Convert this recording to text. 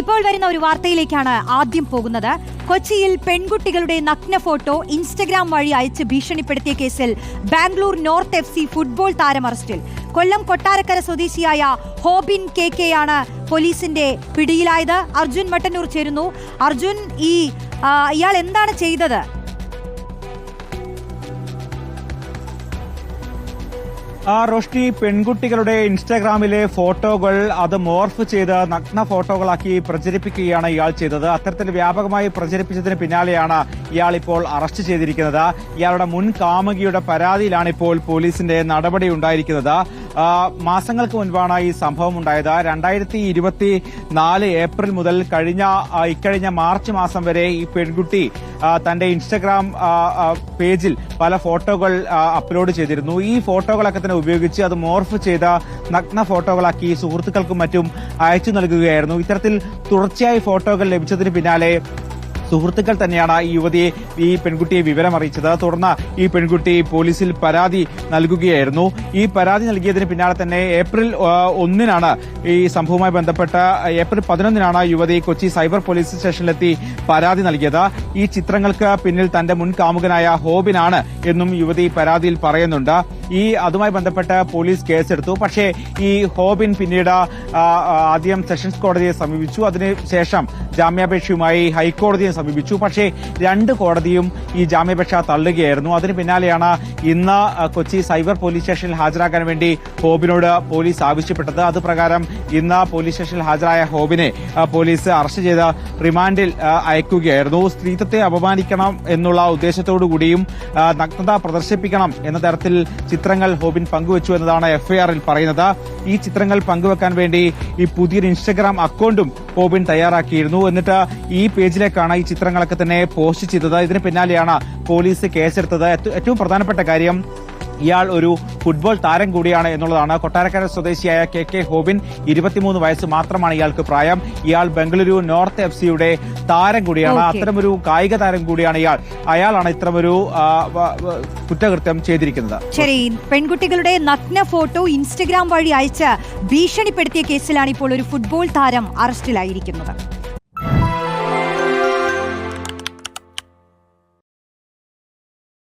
ഇപ്പോൾ വരുന്ന ഒരു വാർത്തയിലേക്കാണ് ആദ്യം പോകുന്നത്. കൊച്ചിയിൽ പെൺകുട്ടികളുടെ നഗ്ന ഫോട്ടോ ഇൻസ്റ്റഗ്രാം വഴി അയച്ച് ഭീഷണിപ്പെടുത്തിയ കേസിൽ Bangalore North F C football താരം അറസ്റ്റിൽ. കൊല്ലം കൊട്ടാരക്കര സ്വദേശിയായ ഹോബിൻ കെ കെ ആണ് പോലീസിന്റെ പിടിയിലായത്. അർജുൻ മട്ടന്നൂർ ചേരുന്നു. അർജുൻ ഈ ഇയാൾ എന്താണ് ചെയ്തത്? ആ റോഷ്നി പെൺകുട്ടികളുടെ ഇൻസ്റ്റാഗ്രാമിലെ ഫോട്ടോകൾ അത് മോർഫ് ചെയ്ത് നഗ്ന ഫോട്ടോകളാക്കി പ്രചരിപ്പിക്കുകയാണ് ഇയാൾ ചെയ്തത്. അത്തരത്തിൽ വ്യാപകമായി പ്രചരിപ്പിച്ചതിന് പിന്നാലെയാണ് ഇയാൾ ഇപ്പോൾ അറസ്റ്റ് ചെയ്തിരിക്കുന്നത്. ഇയാളുടെ മുൻ കാമുകിയുടെ പരാതിയിലാണ് ഇപ്പോൾ പോലീസിന്റെ നടപടി ഉണ്ടായിരിക്കുന്നത്. മാസങ്ങൾക്ക് മുൻപാണ് ഈ സംഭവം ഉണ്ടായത്. രണ്ടായിരത്തി ഇരുപത്തി നാല് ഏപ്രിൽ മുതൽ കഴിഞ്ഞ ഇക്കഴിഞ്ഞ മാർച്ച് മാസം വരെ ഈ പെൺകുട്ടി തന്റെ ഇൻസ്റ്റഗ്രാം പേജിൽ പല ഫോട്ടോകൾ അപ്ലോഡ് ചെയ്തിരുന്നു. ഈ ഫോട്ടോകളൊക്കെ തന്നെ ഉപയോഗിച്ച് അത് മോർഫ് ചെയ്ത നഗ്ന ഫോട്ടോകളാക്കി സുഹൃത്തുക്കൾക്കും മറ്റും അയച്ചു നൽകുകയായിരുന്നു. ഇത്തരത്തിൽ തുടർച്ചയായി ഫോട്ടോകൾ ലഭിച്ചതിന് പിന്നാലെ സുഹൃത്തുക്കൾ തന്നെയാണ് ഈ യുവതിയെ ഈ പെൺകുട്ടിയെ വിവരമറിയിച്ചത്. തുടർന്ന് ഈ പെൺകുട്ടി പോലീസിൽ പരാതി നൽകുകയായിരുന്നു. ഈ പരാതി നൽകിയതിന് പിന്നാലെ തന്നെ ഏപ്രിൽ ഒന്നിനാണ് ഈ സംഭവവുമായി ബന്ധപ്പെട്ട ഏപ്രിൽ പതിനൊന്നിനാണ് യുവതി കൊച്ചി സൈബർ പോലീസ് സ്റ്റേഷനിലെത്തി പരാതി നൽകിയത്. ഈ ചിത്രങ്ങൾക്ക് പിന്നിൽ തന്റെ മുൻ കാമുകനായ ഹോബിനാണ് എന്നും യുവതി പരാതിയിൽ പറയുന്നുണ്ട്. ഈ അതുമായി ബന്ധപ്പെട്ട് പോലീസ് കേസെടുത്തു. പക്ഷേ ഈ ഹോബിൻ പിന്നീട് ആദ്യം സെഷൻസ് കോടതിയെ സമീപിച്ചു. അതിനുശേഷം ജാമ്യാപേക്ഷയുമായി ഹൈക്കോടതിയെ സമീപിച്ചു. പക്ഷേ രണ്ട് കോടതിയും ഈ ജാമ്യാപേക്ഷ തള്ളുകയായിരുന്നു. അതിന് പിന്നാലെയാണ് ഇന്ന് കൊച്ചി സൈബർ പോലീസ് സ്റ്റേഷനിൽ ഹാജരാക്കാൻ വേണ്ടി ഹോബിനോട് പോലീസ് ആവശ്യപ്പെട്ടത്. അത് പ്രകാരം ഇന്ന് പോലീസ് സ്റ്റേഷനിൽ ഹാജരായ ഹോബിനെ പോലീസ് അറസ്റ്റ് ചെയ്ത് റിമാൻഡിൽ അയക്കുകയായിരുന്നു. സ്ത്രീത്വത്തെ അപമാനിക്കണം എന്നുള്ള ഉദ്ദേശത്തോടു കൂടിയും നഗ്നത പ്രദർശിപ്പിക്കണം എന്ന തരത്തിൽ ചിത്രങ്ങൾ ഹോബിൻ പങ്കുവച്ചു എന്നതാണ് എഫ്ഐആറിൽ പറയുന്നത്. ഈ ചിത്രങ്ങൾ പങ്കുവെക്കാൻ വേണ്ടി ഈ പുതിയൊരു ഇൻസ്റ്റഗ്രാം അക്കൗണ്ടും ഹോബിൻ തയ്യാറാക്കിയിരുന്നു. എന്നിട്ട് ഈ പേജിലേക്കാണ് ഈ ചിത്രങ്ങളൊക്കെ തന്നെ പോസ്റ്റ് ചെയ്തത്. ഇതിന് പിന്നാലെയാണ് പോലീസ് കേസെടുത്തത്. ഏറ്റ- ഏറ്റവും പ്രധാനപ്പെട്ട കാര്യം ഇയാൾ ഒരു ഫുട്ബോൾ താരം കൂടിയാണ് എന്നുള്ളതാണ്. കൊട്ടാരക്കര സ്വദേശിയായ കെ കെ ഹോബിൻ ഇരുപത്തിമൂന്ന് വയസ്സ് മാത്രമാണ് ഇയാൾക്ക് പ്രായം. ഇയാൾ ബംഗളൂരു നോർത്ത് എഫ് സിയുടെ താരം കൂടിയാണ്. അത്തരമൊരു കായിക താരം കൂടിയാണ് ഇയാൾ. അയാളാണ് ഇത്തരമൊരു കുറ്റകൃത്യം ചെയ്തിരിക്കുന്നത്. ശരി പെൺകുട്ടികളുടെ നഗ്ന ഫോട്ടോ ഇൻസ്റ്റഗ്രാം വഴി അയച്ച് ഭീഷണിപ്പെടുത്തിയ കേസിലാണ് ഇപ്പോൾ ഒരു ഫുട്ബോൾ താരം അറസ്റ്റിലായിരിക്കുന്നത്.